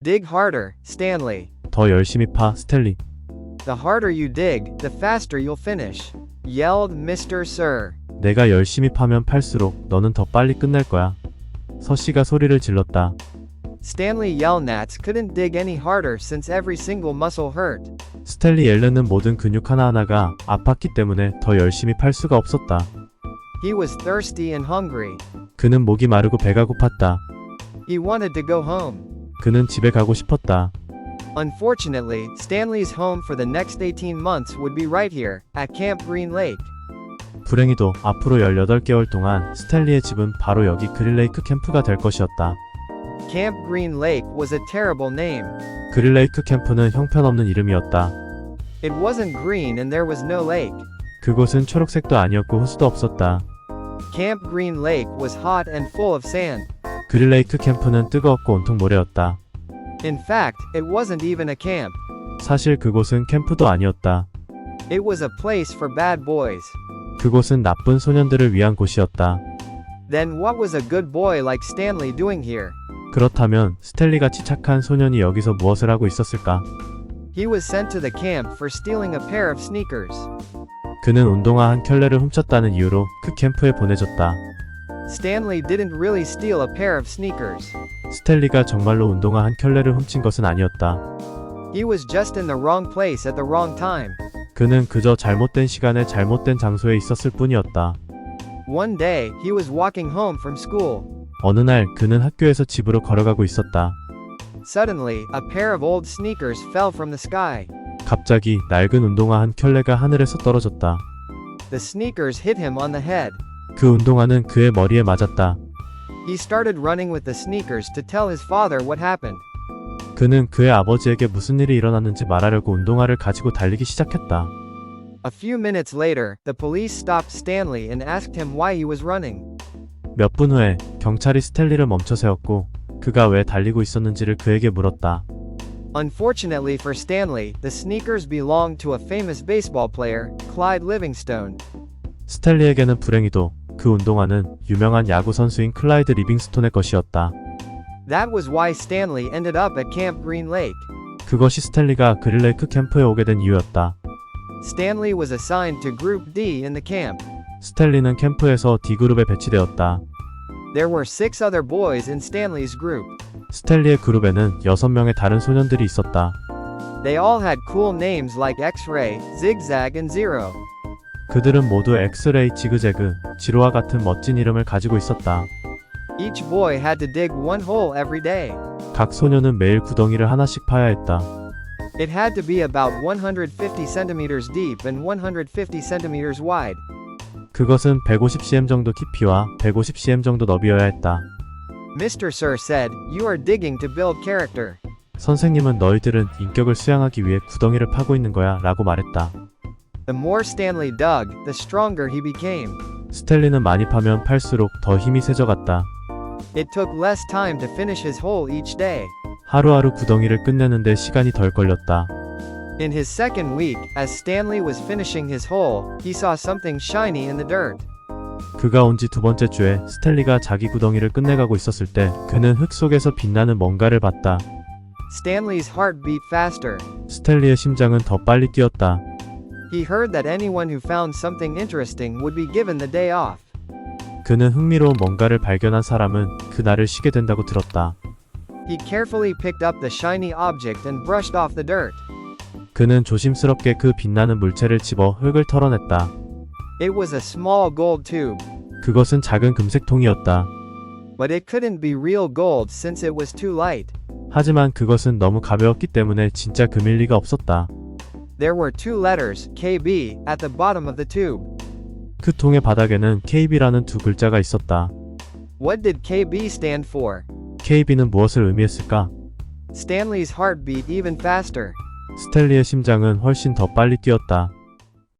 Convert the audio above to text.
Dig harder, Stanley. 더 열심히 파, 스텔리. The harder you dig, the faster you'll finish. Yelled Mr. Sir. 내가 열심히 파면 팔수록 너는 더 빨리 끝낼 거야. 서씨가 소리를 질렀다. Stanley Yelnats couldn't dig any harder since every single muscle hurt. 스텔리 옐렌은 모든 근육 하나하나가 아팠기 때문에 더 열심히 팔 수가 없었다. He was thirsty and hungry. 그는 목이 마르고 배가 고팠다. He wanted to go home. 그는 집에 가고 싶었다. Unfortunately, Stanley's home for the next 18 months would be right here, at Camp Green Lake. 불행히도 앞으로 18개월 동안 스텔리의 집은 바로 여기 그릴레이크 캠프가 될 것이었다. Camp Green Lake was a terrible name. 그릴레이크 캠프는 형편없는 이름이었다. It wasn't green and there was no lake. 그곳은 초록색도 아니었고 호수도 없었다. Camp Green Lake was hot and full of sand. 그릴레이크 캠프는 뜨거웠고 온통 모래였다. In fact, it wasn't even a camp. 사실 그곳은 캠프도 아니었다. It was a place for bad boys. 그곳은 나쁜 소년들을 위한 곳이었다. Then what was a good boy like Stanley doing here? 그렇다면 스텔리같이 착한 소년이 여기서 무엇을 하고 있었을까? He was sent to the camp for stealing a pair of sneakers. 그는 운동화 한 켤레를 훔쳤다는 이유로 그 캠프에 보내졌다. Stanley didn't really steal a pair of sneakers. 스텔리가 정말로 운동화 한 켤레를 훔친 것은 아니었다. He was just in the wrong place at the wrong time. 그는 그저 잘못된 시간에 잘못된 장소에 있었을 뿐이었다. One day, he was walking home from school. 어느 날 그는 학교에서 집으로 걸어가고 있었다. Suddenly, a pair of old sneakers fell from the sky. 갑자기 낡은 운동화 한 켤레가 하늘에서 떨어졌다. The sneakers hit him on the head. 그 운동화는 그의 머리에 맞았다. He started running with the sneakers to tell his father what happened. 그는 그의 아버지에게 무슨 일이 일어났는지 말하려고 운동화를 가지고 달리기 시작했다. A few minutes later, the police stopped Stanley and asked him why he was running. 몇 분 후에 경찰이 스텔리를 멈춰 세웠고 그가 왜 달리고 있었는지를 그에게 물었다. Unfortunately for Stanley, the sneakers belonged to a famous baseball player, Clyde Livingstone. 스텔리에게는 불행히도 그 운동화는 유명한 야구 선수인 클라이드 리빙스톤의 것이었다. That was why Stanley ended up at Camp Green Lake. 그것이 스텔리가 그릴레이크 캠프에 오게 된 이유였다. Stanley was assigned to Group D in the camp. 스텔리는 캠프에서 D그룹에 배치되었다. There were six other boys in Stanley's group. 스텔리의 그룹에는 6명의 다른 소년들이 있었다. They all had cool names like X-Ray, Zigzag, and Zero. 그들은 모두 엑스레이 지그재그, 지루와 같은 멋진 이름을 가지고 있었다. Each boy had to dig one hole every day. 각 소녀는 매일 구덩이를 하나씩 파야 했다. It had to be about 150 centimeters deep and 150 centimeters wide. 그것은 150cm 정도 깊이와 150cm 정도 너비여야 했다. Mr. Sir said, You are digging to build character. 선생님은 너희들은 인격을 수양하기 위해 구덩이를 파고 있는 거야 라고 말했다. The more Stanley dug, the stronger he became. 스텔리는 많이 파면 팔수록 더 힘이 세져갔다. It took less time to finish his hole each day. 하루하루 구덩이를 끝내는데 시간이 덜 걸렸다. In his second week, as Stanley was finishing his hole, he saw something shiny in the dirt. 그가 온 지 두 번째 주에 스텔리가 자기 구덩이를 끝내가고 있었을 때 그는 흙 속에서 빛나는 뭔가를 봤다. Stanley's heart beat faster. 스텔리의 심장은 더 빨리 뛰었다. He heard that anyone who found something interesting would be given the day off. 그는 흥미로운 뭔가를 발견한 사람은 그날을 쉬게 된다고 들었다. He carefully picked up the shiny object and brushed off the dirt. 그는 조심스럽게 그 빛나는 물체를 집어 흙을 털어냈다. It was a small gold tube. 그것은 작은 금색통이었다. But it couldn't be real gold since it was too light. 하지만 그것은 너무 가벼웠기 때문에 진짜 금일 리가 없었다. There were two letters, KB, at the bottom of the tube. 그 통의 바닥에는 KB라는 두 글자가 있었다. What did KB stand for? KB는 무엇을 의미했을까? Stanley's heart beat even faster. 스텔리의 심장은 훨씬 더 빨리 뛰었다.